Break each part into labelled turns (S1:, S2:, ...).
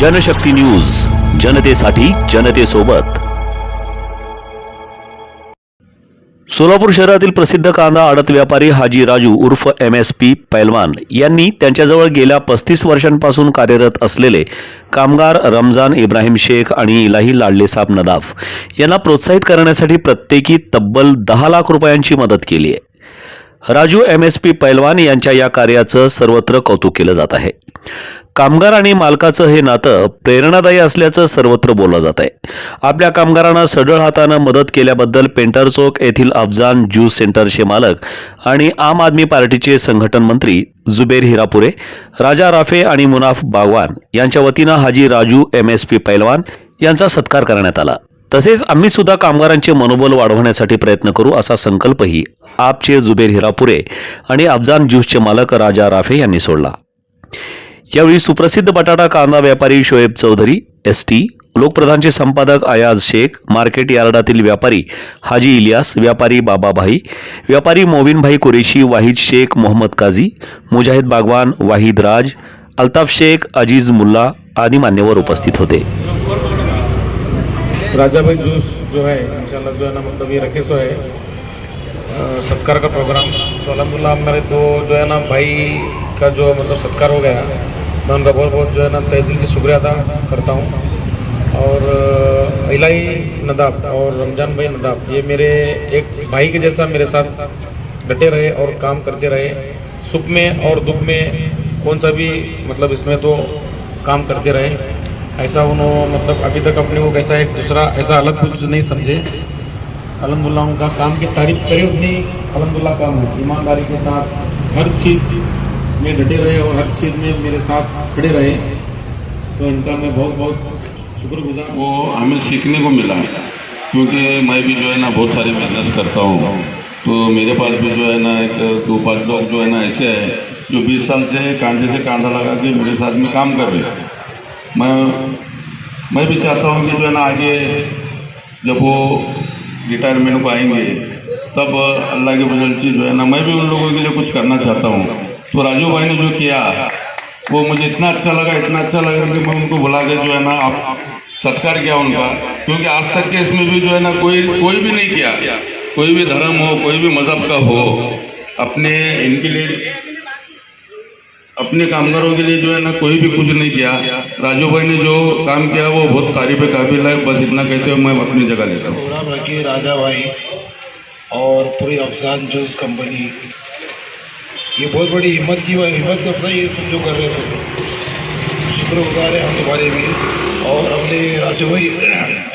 S1: Janshakti news जनतेसाठी जनतेसोबत. सोलापूर शहरातील प्रसिद्ध कांदा आडत व्यापारी हाजी राजू उर्फ एम एस पी पैलवान यांनी त्यांच्याजवळ गेल्या पस्तीस वर्षांपासून कार्यरत असलेले कामगार रमजान इब्राहिम शेख आणि इलाही लाडलेसाब नदाफ यांना प्रोत्साहित करण्यासाठी प्रत्येकी तब्बल दहा लाख रुपयांची मदत केली आहे. राजू एम एस पी पैलवान यांच्या या कार्याचं सर्वत्र कौतुक केलं जात आहे. कामगार आणि मालकाचं हे नातं प्रेरणादायी असल्याचं सर्वत्र बोललं जात आहे. आपल्या कामगारांना सढळ हातानं मदत केल्याबद्दल पेंटर चौक येथील अफजान ज्यूस सेंटरचे मालक आणि आम आदमी पार्टीचे संघटन मंत्री जुबेर हिरापुरे राजा राफे आणि मुनाफ बागवान यांच्या वतीनं Haji Raju M S P पैलवान यांचा सत्कार करण्यात आला. तसेच आम्ही सुद्धा कामगारांचे मनोबल वाढवण्यासाठी प्रयत्न करू असा संकल्पही आपचे जुबेर हिरापुरे आणि अफजान ज्यूसचे मालक राजा राफे यांनी सोडला. यावेळी सुप्रसिद्ध बटाटा कांदा व्यापारी शोएब चौधरी एस टी लोकप्रधानचे संपादक अयाज शेख मार्केट यार्डातील व्यापारी हाजी इलियास व्यापारी बाबाभाई व्यापारी मोविनभाई कुरेशी वाहिद शेख मोहम्मद काझी मुजाहिद बागवान वाहिद राज अल्ताफ शेख अजीज मुल्ला आदी मान्यवर उपस्थित होते.
S2: राजा भाई जूस जो है, इंशाल्लाह जो है ना मतलब ये रखे सो है। सत्कार का प्रोग्राम तो अलहमदिल्ला मेरे दो जो है ना, भाई का जो मतलब सत्कार हो गया, मैं उनका बहुत बहुत जो है ना तय दिल से शुक्रिया अदा करता हूँ। और इलाही नदाब और रमज़ान भाई नदाब, ये मेरे एक भाई के जैसा मेरे साथ डटे रहे और काम करते रहे। सुख में और दुख में कौन सा भी मतलब इसमें तो काम करते रहे। ऐसा उन्होंने मतलब अभी तक अपने को कैसा एक दूसरा, ऐसा अलग कुछ नहीं समझे। अलहमदिल्ला उनका काम की तारीफ़ करे उतनी अलहमदिल्ला काम है ईमानदारी के साथ हर चीज़ में डटे रहे और हर चीज़ में मेरे साथ खड़े रहे तो इनका मैं बहुत बहुत शुक्रगुजार
S3: वो हमें सीखने को मिला, क्योंकि मैं भी जो है ना बहुत सारे बिज़नेस करता हूँ। तो मेरे पास भी जो है ना एक, दो पाँच लोग जो है ना ऐसे हैं, जो 20 साल से कांधे से कांधा लगा के मेरे साथ में काम कर रहे हैं। मैं मैं भी चाहता हूँ कि जो है ना आगे जब वो रिटायरमेंट को आएँगे, तब अल्लाह के से जो है ना मैं भी उन लोगों के लिए कुछ करना चाहता हूँ। तो राजू भाई ने जो किया, वो मुझे इतना अच्छा लगा, इतना अच्छा लगा कि मैं उनको बुला के जो है ना आप सत्कार किया उनका। क्योंकि आज तक के इसमें भी जो है ना कोई कोई भी नहीं किया। कोई भी धर्म हो, कोई भी मज़हब का हो, अपने इनके लिए अपने कामगारों के लिए जो है ना कोई भी कुछ नहीं किया। राजू भाई ने जो काम किया, वो बहुत तारीफ़ काबिल है बस इतना कहते हुए मैं अपनी जगह लेता हूँ।
S4: प्रोग्राम रखी राजा भाई और पूरी अफजान जूस कंपनी ये बहुत बड़ी हिम्मत की हुआ हिम्मत करता है ये जो कर रहे हो सब। शुक्रगुजार है हमने वाले भी और हमने राजू भाई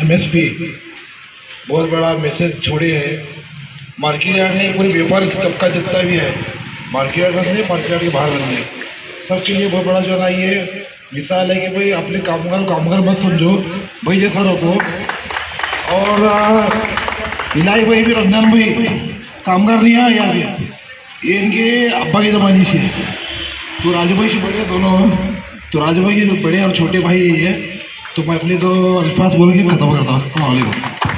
S4: एम एस पी बहुत बड़ा मैसेज छोड़े हैं। मार्केट यार्ड ने पूरे व्यापार तबका जितना भी है, मार्केट यार्ड में मार्केट यार्ड के बाहर बनने सबके लिए बहुत बड़ा जो है। ना ये मिसाल है कि भाई अपने कामगार कामगार मत समझो। भाई जैसा रखो और इलाई भाई भी रमज़ान भाई, कामगार नहीं है पे ये इनके अब्बा की जमाने से। तो राजू भाई से बड़े दोनों। तो राजू भाई के बड़े और छोटे भाई यही है तो मैं अपने दो अल्फाज बोल के खत्म करता हूँ। वालेकुम